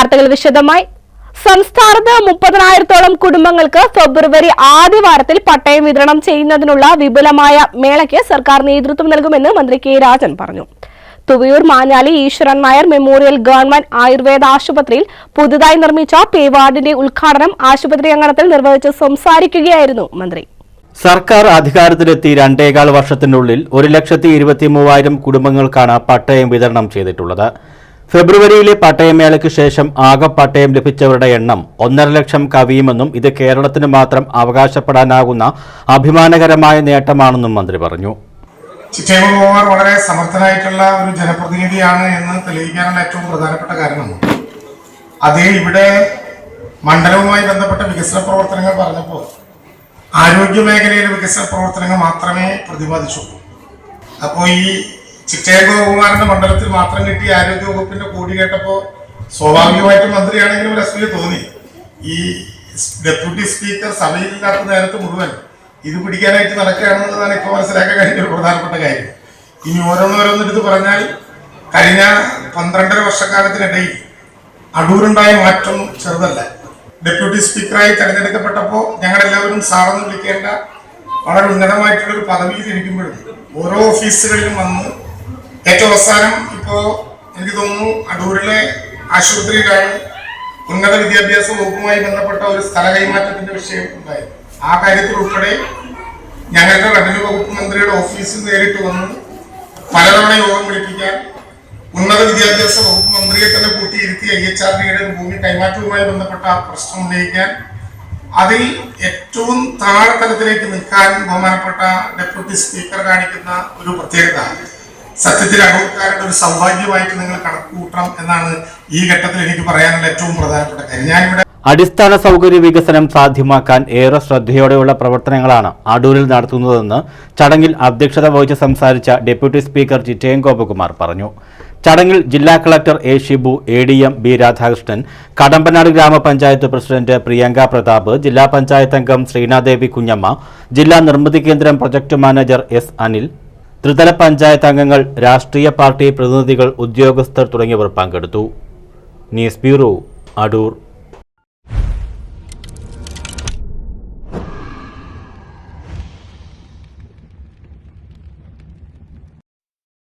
വാർത്തകൾ വിശദമായി. സംസ്ഥാനത്ത് മുപ്പതിനായിരത്തോളം കുടുംബങ്ങൾക്ക് ഫെബ്രുവരി ആദ്യ വാരത്തിൽ പട്ടയം വിതരണം ചെയ്യുന്നതിനുള്ള വിപുലമായ മേളയ്ക്ക് സർക്കാർ നേതൃത്വം നൽകുമെന്ന് മന്ത്രി കെ രാജൻ പറഞ്ഞു. തുവയൂർ മാഞ്ഞാലി ഈശ്വരൻ നായർ മെമ്മോറിയൽ ഗവൺമെന്റ് ആയുർവേദ ആശുപത്രിയിൽ പുതുതായി നിർമ്മിച്ച പേ വാർഡിന്റെ ഉദ്ഘാടനം ആശുപത്രി അങ്കണത്തിൽ നിർവഹിച്ച് സംസാരിക്കുകയായിരുന്നു മന്ത്രി. സർക്കാർ അധികാരത്തിലെത്തി രണ്ടേകാൽ വർഷത്തിനുള്ളിൽ ഒരു ലക്ഷത്തി ഇരുപത്തി മൂവായിരം കുടുംബങ്ങൾക്കാണ് പട്ടയം വിതരണം ചെയ്തിട്ടുള്ളത്. ഫെബ്രുവരിയിലെ പട്ടയമേളയ്ക്ക് ശേഷം ആകെ പട്ടയം ലഭിച്ചവരുടെ എണ്ണം ഒന്നര ലക്ഷം കവിയുമെന്നും ഇത് കേരളത്തിന് മാത്രം അവകാശപ്പെടാനാകുന്ന അഭിമാനകരമായ നേട്ടമാണെന്നും മന്ത്രി പറഞ്ഞു. ചിറ്റേകുമാർ വളരെ സമർത്ഥനായിട്ടുള്ള ഒരു ജനപ്രതിനിധിയാണ് എന്ന് തെളിയിക്കാനുള്ള ഏറ്റവും പ്രധാനപ്പെട്ട കാരണം അദ്ദേഹം ഇവിടെ മണ്ഡലവുമായി ബന്ധപ്പെട്ട വികസന പ്രവർത്തനങ്ങൾ പറഞ്ഞപ്പോൾ ആരോഗ്യ മേഖലയിലെ വികസന പ്രവർത്തനങ്ങൾ മാത്രമേ പ്രതിപാദിച്ചുള്ളൂ. അപ്പോൾ ഈ ചിറ്റേകുമാറിന്റെ മണ്ഡലത്തിൽ മാത്രം കിട്ടിയ ആരോഗ്യ വകുപ്പിന്റെ കൂടി കേട്ടപ്പോൾ സ്വാഭാവികമായിട്ടും മന്ത്രിയാണെങ്കിലും ഒരു അസൂയ തോന്നി. ഈ ഡെപ്യൂട്ടി സ്പീക്കർ സഭയിൽ ഇല്ലാത്ത നേരത്ത് മുഴുവൻ ഇത് പിടിക്കാനായിട്ട് നടക്കുകയാണെന്നുള്ളതാണ് ഇപ്പോൾ മനസ്സിലാക്കാൻ കഴിഞ്ഞ ഒരു പ്രധാനപ്പെട്ട കാര്യം. ഇനി ഓരോന്നോരോന്നെടുത്ത് പറഞ്ഞാൽ കഴിഞ്ഞ പന്ത്രണ്ടര വർഷക്കാലത്തിനിടയിൽ അടൂരുണ്ടായ മാറ്റം ചെറുതല്ല. ഡെപ്യൂട്ടി സ്പീക്കറായി തെരഞ്ഞെടുക്കപ്പെട്ടപ്പോൾ ഞങ്ങളെല്ലാവരും സാറെന്ന് വിളിക്കേണ്ട വളരെ ഉന്നതമായിട്ടുള്ള ഒരു പദവിയിൽ ഇരിക്കുമ്പോഴും ഓരോ ഓഫീസുകളിലും വന്ന് ഏറ്റവും അവസാനം ഇപ്പോ എനിക്ക് തോന്നുന്നു അടൂരിലെ ആശുപത്രിയിലാണ് ഉന്നത വിദ്യാഭ്യാസ വകുപ്പുമായി ബന്ധപ്പെട്ട ഒരു സ്ഥല കൈമാറ്റത്തിന്റെ വിഷയം ഉണ്ടായി ആ കാര്യത്തിൽ ഉൾപ്പെടെ ഞങ്ങളുടെ റവന്യൂ വകുപ്പ് മന്ത്രിയുടെ ഓഫീസിൽ നേരിട്ട് വന്ന് പലതവണ യോഗം വിളിപ്പിക്കാൻ ഉന്നത വിദ്യാഭ്യാസ വകുപ്പ് മന്ത്രിയെ തന്നെ കൂട്ടിയിരുത്തി ഐ എച്ച് ആർ ഡിയുടെ ഭൂമി കൈമാറ്റവുമായി ബന്ധപ്പെട്ട പ്രശ്നം ഉന്നയിക്കാൻ അതിൽ ഏറ്റവും താഴെത്തലത്തിലേക്ക് നിൽക്കാൻ ബഹുമാനപ്പെട്ട ഡെപ്യൂട്ടി സ്പീക്കർ കാണിക്കുന്ന ഒരു പ്രത്യേകത. സത്യത്തിൽ അടൂർക്കാരുടെ ഒരു സൗഭാഗ്യമായിട്ട് നിങ്ങൾ കണക്ക് കൂട്ടണം എന്നാണ് ഈ ഘട്ടത്തിൽ എനിക്ക് പറയാനുള്ള ഏറ്റവും പ്രധാനപ്പെട്ട കാര്യം. ഞാനിവിടെ അടിസ്ഥാന സൗകര്യ വികസനം സാധ്യമാക്കാൻ ഏറെ ശ്രദ്ധയോടെയുള്ള പ്രവർത്തനങ്ങളാണ് അടൂരിൽ നടത്തുന്നതെന്ന് ചടങ്ങിൽ അധ്യക്ഷത വഹിച്ച് സംസാരിച്ച ഡെപ്യൂട്ടി സ്പീക്കർ ചിറ്റയം ഗോപകുമാർ പറഞ്ഞു. ചടങ്ങിൽ ജില്ലാ collector A Shibu A D M B Radhakrishnan Kadampanad ഗ്രാമപഞ്ചായത്ത് പ്രസിഡന്റ് പ്രിയങ്ക പ്രതാപ് ജില്ലാ പഞ്ചായത്ത് അംഗം ശ്രീനാദേവി കുഞ്ഞമ്മ ജില്ലാ നിർമ്മിതി കേന്ദ്രം പ്രൊജക്ട് മാനേജർ എസ് അനിൽ ത്രിതല പഞ്ചായത്ത് അംഗങ്ങൾ രാഷ്ട്രീയ പാർട്ടി പ്രതിനിധികൾ ഉദ്യോഗസ്ഥർ തുടങ്ങിയവർ പങ്കെടുത്തു. News bureau Adoor.